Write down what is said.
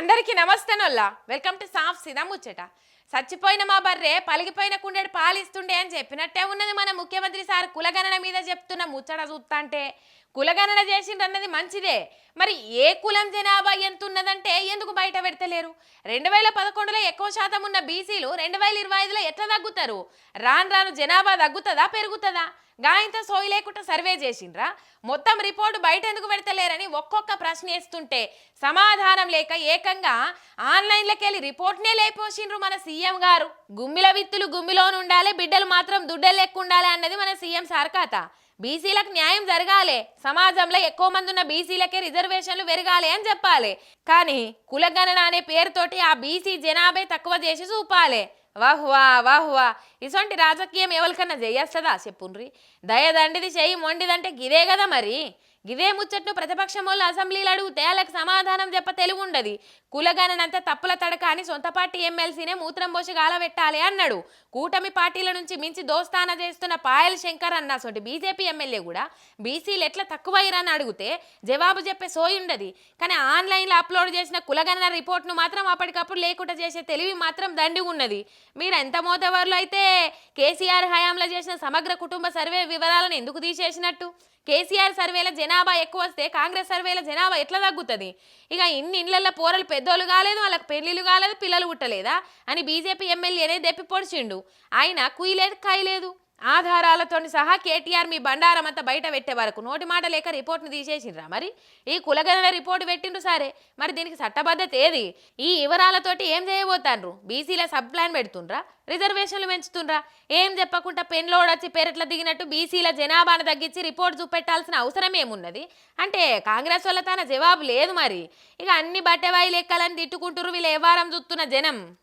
అందరికీ నమస్తేనొల్లా. Welcome to సాఫ్ సిదా ముచ్చట. చచ్చిపోయిన మా బర్రె పలిగిపోయిన కుండెడు పాలిస్తుండే అని చెప్పినట్టే ఉన్నది మన ముఖ్యమంత్రి సార్ కులగణన మీద చెప్తున్న ముచ్చట చూస్తాంటే కులగణన చేసిండ్రన్నది మంచిదే. మరి ఏ కులం జనాభా ఎంత ఉన్నదంటే ఎందుకు బయట పెడతలేరు? రెండు వేల పదకొండులో ఎక్కువ శాతం ఉన్న బీసీలు రెండు వేల ఇరవై ఐదులో ఎట్లా తగ్గుతారు? రాను రాను జనాభా తగ్గుతుందా పెరుగుతుందా? గాయంత సోయి లేకుండా సర్వే చేసిండ్రా? మొత్తం రిపోర్టు బయట ఎందుకు పెడతలేరని ఒక్కొక్క ప్రశ్న వేస్తుంటే సమాధానం లేక ఏకంగా ఆన్లైన్లోకి వెళ్ళి రిపోర్ట్నే లేపోసిండ్రు మన సీఎం గారు. గుమ్మిల విత్తులు గుమ్మిలోనుండాలి బిడ్డలు మాత్రం దుడ్డలు లెక్క ఉండాలి అన్నది మన సీఎం సార్ బీసీలకు న్యాయం జరగాలి. సమాజంలో ఎక్కువ మంది ఉన్న బీసీలకే రిజర్వేషన్లు పెరగాలి అని చెప్పాలి. కానీ కులగణన అనే పేరుతోటి ఆ బీసీ జనాభే తక్కువ చేసి చూపాలి. వాహ్వా వాహ్వా. ఇసొంటి రాజకీయం ఎవరికన్నా చేయస్తుందా చెప్పుండ్రి. దయదండిది చేయి మొండిదంటే గిదే కదా మరి? గిదే ముచ్చట్ను ప్రతిపక్షం వాళ్ళు అసెంబ్లీలో అడిగితే వాళ్ళకి సమాధానం చెప్ప తెలివి ఉండదు కులగణనంత తప్పుల తడక అని సొంత పార్టీ ఎమ్మెల్సీనే మూత్రం పోసి గాలబెట్టాలి అన్నాడు. కూటమి పార్టీల నుంచి మించి దోస్తాన చేస్తున్న పాయల్ శంకర్ అన్న సోటి బీజేపీ ఎమ్మెల్యే కూడా బీసీలు ఎట్లా తక్కువయ్యారని అడిగితే జవాబు చెప్పే సోయి ఉండదు కానీ ఆన్లైన్లో అప్లోడ్ చేసిన కులగణన రిపోర్ట్ను మాత్రం అప్పటికప్పుడు లేకుండా చేసే తెలివి మాత్రం దండి ఉన్నది. మీరు ఎంత మోతవర్లు అయితే కేసీఆర్ హయాంలో చేసిన సమగ్ర కుటుంబ సర్వే వివరాలను ఎందుకు తీసేసినట్టు? కేసీఆర్ సర్వేల జనాభా ఎక్కువ వస్తే కాంగ్రెస్ సర్వేల జనాభా ఎట్లా తగ్గుతుంది? ఇక ఇన్ని ఇళ్ళలో పోరలు పెద్దోళ్ళు కాలేదు వాళ్ళకి పెళ్ళిళ్ళు కాలేదు పిల్లలు పుట్టలేదా? అని బీజేపీ ఎమ్మెల్యేనే దెప్పి పొడిచిండు. ఆయన కుయ్యలేదు కాయలేదు. ఆధారాలతో సహా కేటీఆర్ మీ బండారం అంతా బయట పెట్టే వరకు నోటి మాట లేక రిపోర్ట్ని తీసేసిండ్రా మరి? ఈ కులగణన రిపోర్ట్ పెట్టిండ్రు సరే. మరి దీనికి చట్టబద్ధత ఏది? ఈ వివరాలతోటి ఏం చేయబోతాండ్రు? బీసీల సబ్ ప్లాన్ పెడుతుండ్రా? రిజర్వేషన్లు పెంచుతుండ్రా? ఏం చెప్పకుండా పెన్లోడ్ వచ్చి పెరట్ల దిగినట్టు బీసీల జనాభాను తగ్గించి రిపోర్ట్ చూపెట్టాల్సిన అవసరం ఏమున్నది? అంటే కాంగ్రెస్ వల్ల తన జవాబు లేదు మరి. ఇక అన్ని బట్టెవాయి లెక్కలని తిట్టుకుంటురు వీళ్ళు ఏ వారం చూస్తున్న జనం.